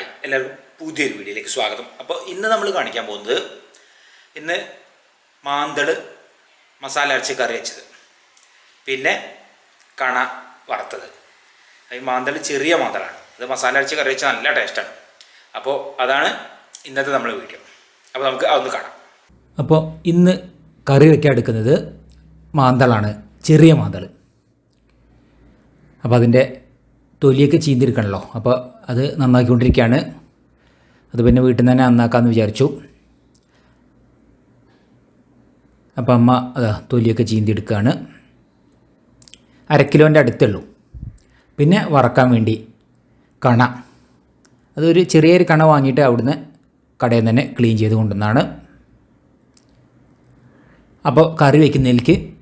എല്ലാവർക്കും പുതിയൊരു വീഡിയോയിലേക്ക് സ്വാഗതം. അപ്പോൾ ഇന്ന് നമ്മൾ കാണിക്കാൻ പോകുന്നത് ഇന്ന് മാന്തൾ മസാല അരച്ച് കറി വെച്ചത്. പിന്നെ കണ വറുത്തത്. ഈ മാന്തൾ ചെറിയ മാന്തളാണ്. അത് മസാല അരച്ച് കറി വെച്ചാൽ നല്ല ടേസ്റ്റാണ്. അപ്പോൾ അതാണ് ഇന്നത്തെ നമ്മൾ വീഡിയോ. അപ്പോൾ നമുക്ക് അതൊന്ന് കാണാം. അപ്പോൾ ഇന്ന് കറി വയ്ക്കാൻ എടുക്കുന്നത് മാന്തളാണ്. ചെറിയ മാന്തൾ അപ്പോൾ അതിന്റെ തൊലിയൊക്കെ ചീന്തിരിക്കണമല്ലോ അപ്പോൾ അത് നന്നാക്കിക്കൊണ്ടിരിക്കുകയാണ്. അത് പിന്നെ വീട്ടിൽ നിന്ന് തന്നെ നന്നാക്കാമെന്ന് വിചാരിച്ചു. അപ്പം അമ്മ അതാ തൊലിയൊക്കെ ചീന്തിയെടുക്കുകയാണ്. അരക്കിലോന്റെ അടുത്തേ ഉള്ളൂ പിന്നെ വറക്കാൻ വേണ്ടി കണ. അതൊരു ചെറിയൊരു കണ വാങ്ങിയിട്ട് അവിടുന്ന് കടയിൽ തന്നെ ക്ലീൻ ചെയ്ത് കൊണ്ടുവന്നാണ്. അപ്പോൾ കറി വയ്ക്കുന്നതിലേക്ക്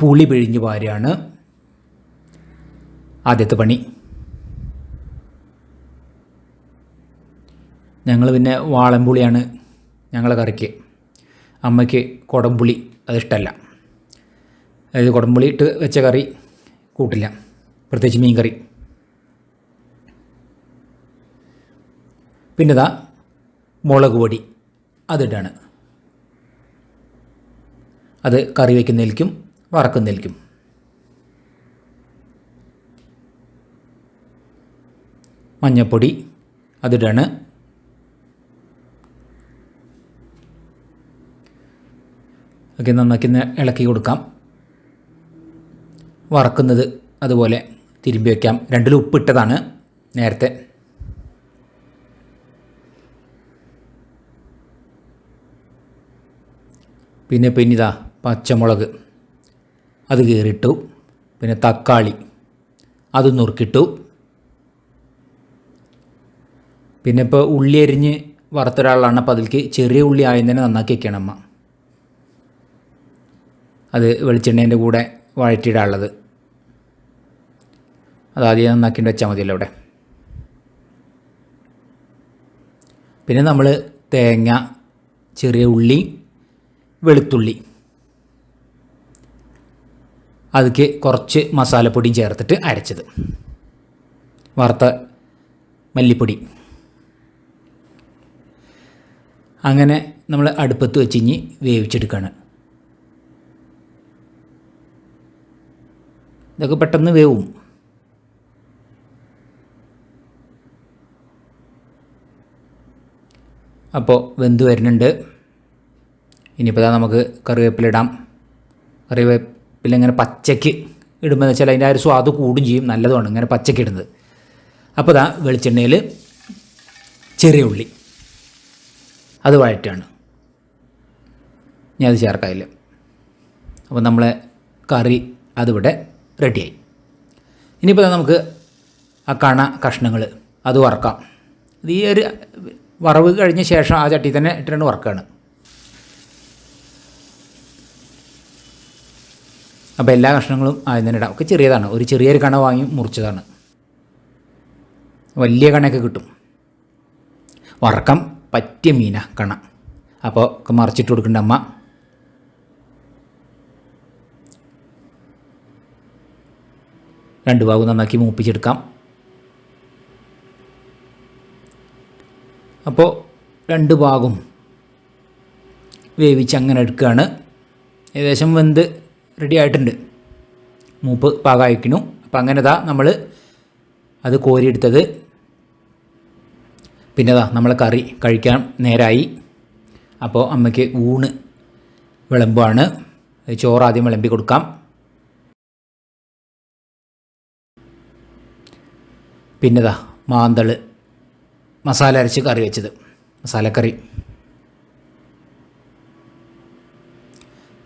പുളി പിഴിഞ്ഞ് പാരുകയാണ് ആദ്യത്തെ പണി. ഞങ്ങൾ പിന്നെ വാളൻപുളിയാണ് ഞങ്ങളെ കറിക്ക്. അമ്മയ്ക്ക് കുടംപുളി അതിഷ്ടമല്ല അതായത് കുടംപുളി ഇട്ട് വെച്ച കറി കൂട്ടില്ല. പ്രത്യേകിച്ച് മീൻ കറി പിന്നെ ഇതാ മുളക് പൊടി അതിട്ടാണ് അത് കറി വയ്ക്കുന്നതിലേക്കും വറക്കുന്നതിലേക്കും. മഞ്ഞപ്പൊടി അതിടാണ് ഒക്കെ നന്നാക്കി ഇളക്കി കൊടുക്കാം. വറക്കുന്നത് അതുപോലെ തിരുമ്പി വയ്ക്കാം രണ്ടിലും ഉപ്പിട്ടതാണ് നേരത്തെ. പിന്നെ പിന്നിതാ പച്ചമുളക്. അത് കീറിയിട്ടു. പിന്നെ തക്കാളി. അത് നുറുക്കിട്ടു പിന്നെ ഇപ്പോൾ ഉള്ളി അരിഞ്ഞ് വറുത്തൊരാളാണ്. അപ്പോൾ അതിലേക്ക് ചെറിയ ഉള്ളി ആയതിനെ നന്നാക്കി വയ്ക്കണം അമ്മ. അത് വെളിച്ചെണ്ണേന്റെ കൂടെ വഴറ്റിയിടാനുള്ളത്. ആദ്യം നന്നാക്കിയിട്ട് വെച്ചാൽ മതിയല്ലോ അവിടെ. പിന്നെ നമ്മൾ തേങ്ങ ചെറിയ ഉള്ളി വെളുത്തുള്ളി. അതിക്ക് കുറച്ച് മസാലപ്പൊടിയും ചേർത്തിട്ട് അരച്ചത്. വറുത്ത മല്ലിപ്പൊടി. അങ്ങനെ നമ്മൾ അടുപ്പത്ത് വെച്ച് കഴിഞ്ഞ് വേവിച്ചെടുക്കുകയാണ് ഇതൊക്കെ പെട്ടെന്ന് വേവും. അപ്പോൾ വെന്ത് വരുന്നുണ്ട്. ഇനിയിപ്പോൾ നമുക്ക് കറിവേപ്പില ഇടാം. കറിവേപ്പില ഇങ്ങനെ പച്ചയ്ക്ക് ഇടുമ്പോൾ വെച്ചാൽ അതിന്റെ ആ ഒരു സ്വാദ് കൂടും ചെയ്യും. നല്ലതുമാണ് ഇങ്ങനെ പച്ചയ്ക്ക് ഇടുന്നത്. അപ്പോൾ ഇതാ വെളിച്ചെണ്ണയിൽ ചെറിയ ഉള്ളി. അത് വഴറ്റാണ്. ഞാൻ അത് ചേർക്കാതില്ല അപ്പോൾ നമ്മളെ കറി അതിവിടെ റെഡിയായി. ഇനിയിപ്പോൾ നമുക്ക് ആ കണ കഷ്ണങ്ങൾ അത് വറക്കാം. ഇത് ഈ ഒരു വറവ് കഴിഞ്ഞ ശേഷം ആ ചട്ടി തന്നെ ഇട്ടിട്ട് വറക്കുകയാണ് അപ്പോൾ എല്ലാ കഷ്ണങ്ങളും ആദ്യം തന്നെ ഇടാം. ഒക്കെ ചെറിയതാണ്. ഒരു ചെറിയൊരു കണ വാങ്ങി മുറിച്ചതാണ്. വലിയ കണയൊക്കെ കിട്ടും. വറക്കാം പറ്റിയ മീന കണ. അപ്പോൾ ഒക്കെ മറിച്ചിട്ട് കൊടുക്കേണ്ട അമ്മ. രണ്ട് ഭാഗവും നന്നാക്കി മൂപ്പിച്ചെടുക്കാം. അപ്പോൾ രണ്ട് ഭാഗം വേവിച്ച് അങ്ങനെ എടുക്കുകയാണ്. ഏകദേശം വെന്ത് റെഡി ആയിട്ടുണ്ട്. മൂപ്പ് പാകമായിരിക്കുന്നു അപ്പം അങ്ങനെ ഇതാ നമ്മൾ അത് കോരിയെടുത്തത്. പിന്നെ ഇതാ നമ്മൾ കറി കഴിക്കാൻ നേരായി. അപ്പോൾ അമ്മയ്ക്ക് ഊണ് വിളമ്പാണ്. ചോറ് ആദ്യം വിളമ്പി കൊടുക്കാം. പിന്നെ ഇതാ മാന്തൾ മസാല അരച്ച് കറി വെച്ചത് മസാലക്കറി.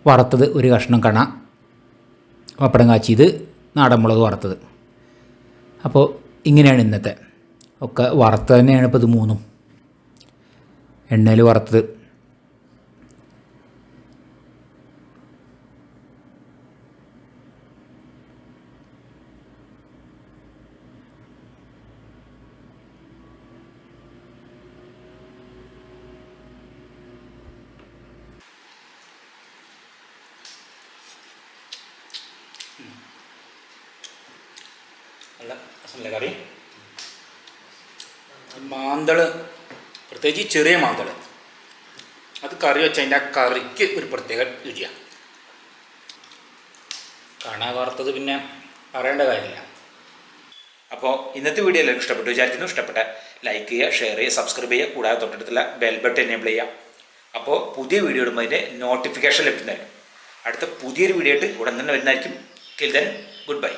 വറുത്തത് ഒരു കഷ്ണം കണ പപ്പടം കാച്ചിയത് നാടൻ മുളക് വറുത്തത്. അപ്പോൾ ഇങ്ങനെയാണ് ഇന്നത്തെ. ഒക്കെ വറുത്തത് തന്നെയാണ് ഇപ്പോൾ ഇത് മൂന്നും. എണ്ണയിൽ വറുത്തത്. നല്ല രസമില്ല കറി മാന്തൾ. പ്രത്യേകിച്ച് ചെറിയ മാന്തൾ. അത് കറി വെച്ചാൽ അതിന്റെ ആ കറിക്ക് ഒരു പ്രത്യേക രുചിയാണ് കാണാൻ വറുത്തത് പിന്നെ പറയേണ്ട കാര്യമില്ല. അപ്പോൾ ഇന്നത്തെ വീഡിയോ എല്ലാവർക്കും ഇഷ്ടപ്പെട്ടു വിചാരിക്കുന്നു. ഇഷ്ടപ്പെട്ട ലൈക്ക് ചെയ്യുക ഷെയർ ചെയ്യുക സബ്സ്ക്രൈബ് ചെയ്യുക. കൂടാതെ തൊട്ടടുത്തുള്ള ബെൽ ബട്ടൺ എനേബിൾ ചെയ്യുക. അപ്പോൾ പുതിയ വീഡിയോ ഇടുമ്പോൾ അതിന്റെ നോട്ടിഫിക്കേഷൻ ലഭിക്കുന്നതായിരിക്കും. അടുത്ത പുതിയൊരു വീഡിയോ ആയിട്ട് ഉടൻ തന്നെ വരുന്നതായിരിക്കും. Kill then good bye